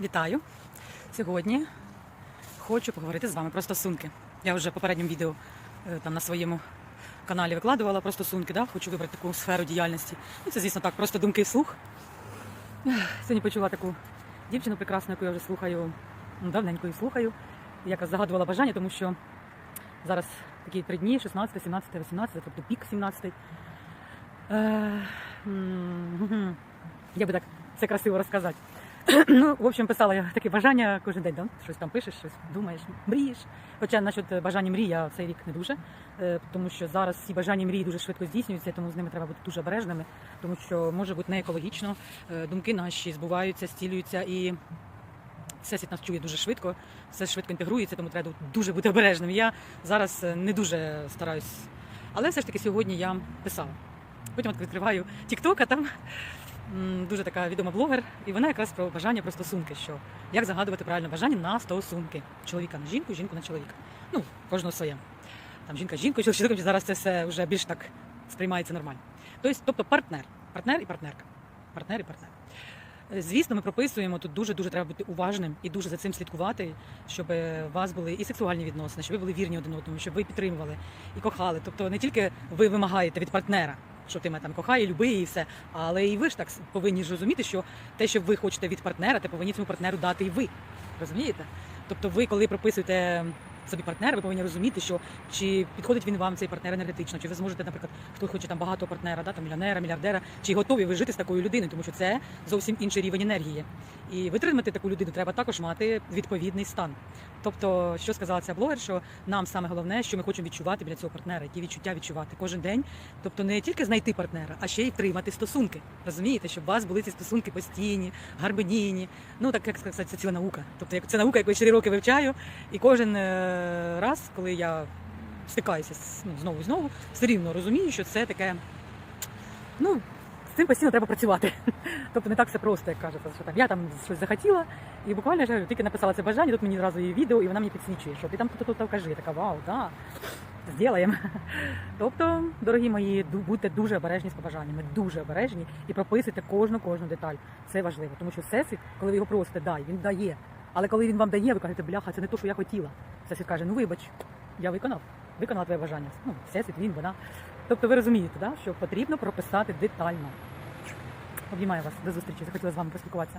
Вітаю! Сьогодні хочу поговорити з вами про стосунки. Я вже в попередньому відео е, там на своєму каналі викладувала про стосунки, да? хочу вибрати таку сферу діяльності. Ну, це, звісно, так, просто думки вслух. Ех, Сьогодні почула таку дівчину прекрасну, яку я вже слухаю, ну, давненько її слухаю. Яка загадувала бажання, тому що зараз такі три дні, 16, 17, 18, тобто пік 17. Е, м, Як би так це красиво розказати. Ну, в общем, писала я таке бажання кожен день, да? щось там пишеш, щось думаєш, мрієш. Хоча насчет бажання мрій я цей рік не дуже, е, тому що зараз ці бажання мрії дуже швидко здійснюються, тому з ними треба бути дуже обережними, тому що може бути не екологічно, е, думки наші збуваються, стілюються і всесвіт нас чує дуже швидко, все швидко інтегрується, тому треба дуже бути обережним. Я зараз е, не дуже стараюсь, але все ж таки сьогодні я писала. Потім відкриваю TikTok, а там дуже така відома блогер, і вона якраз про бажання про стосунки, що як загадувати правильно бажання на стосунки. Чоловіка на жінку, жінку на чоловіка. Ну, кожного своє. Там жінка з жінкою, чоловік чоловіком, зараз це все вже більш так сприймається нормально. Тобто, тобто партнер, партнер і партнерка. Партнер і партнер. Е, Звісно, ми прописуємо тут дуже дуже треба бути уважним і дуже за цим слідкувати, щоб у вас були і сексуальні відносини, щоб ви були вірні один одному, щоб ви підтримували і кохали. Тобто не тільки ви вимагаєте від партнера, що ти мене там кохає, люби і все, але і ви ж так повинні ж розуміти, що те, що ви хочете від партнера, те повинні цьому партнеру дати і ви. Розумієте? Тобто, ви, коли прописуєте собі партнера, ви повинні розуміти, що чи підходить він вам цей партнер енергетично, чи ви зможете, наприклад, хто хоче там багато партнера, да, там мільйонера, мільярдера, чи готові ви жити з такою людиною, тому що це зовсім інший рівень енергії. І витримати таку людину треба також мати відповідний стан. Тобто, що сказала ця блогер, що нам саме головне, що ми хочемо відчувати біля цього партнера, які відчуття відчувати кожен день. Тобто не тільки знайти партнера, а ще й втримати стосунки. Розумієте, щоб у вас були ці стосунки постійні, гармонійні. Ну так як сказати, це ціла наука. Тобто, як це наука, яку я 4 роки вивчаю, і кожен е, раз, коли я стикаюся ну, знову і знову, все рівно розумію, що це таке. Ну, з цим постійно треба працювати. Тобто не так все просто, як кажеться, що там я там щось захотіла, і буквально ж тільки написала це бажання, тут мені одразу її відео, і вона мені підсвічує, що ти там тут то кажи. Така, вау, да, зробимо. Тобто, дорогі мої, будьте дуже обережні з побажаннями, дуже обережні і прописуйте кожну кожну деталь. Це важливо, тому що всесвіт, коли ви його просите, дай, він дає. Але коли він вам дає, ви кажете, бляха, це не те, що я хотіла. Всесвіт каже, ну вибач, я виконав, виконала твоє бажання. Ну, всесвіт, він, вона. Тобто ви розумієте, да, що потрібно прописати детально. Обіймаю вас до зустрічі. Захотіла з вами поспілкуватися.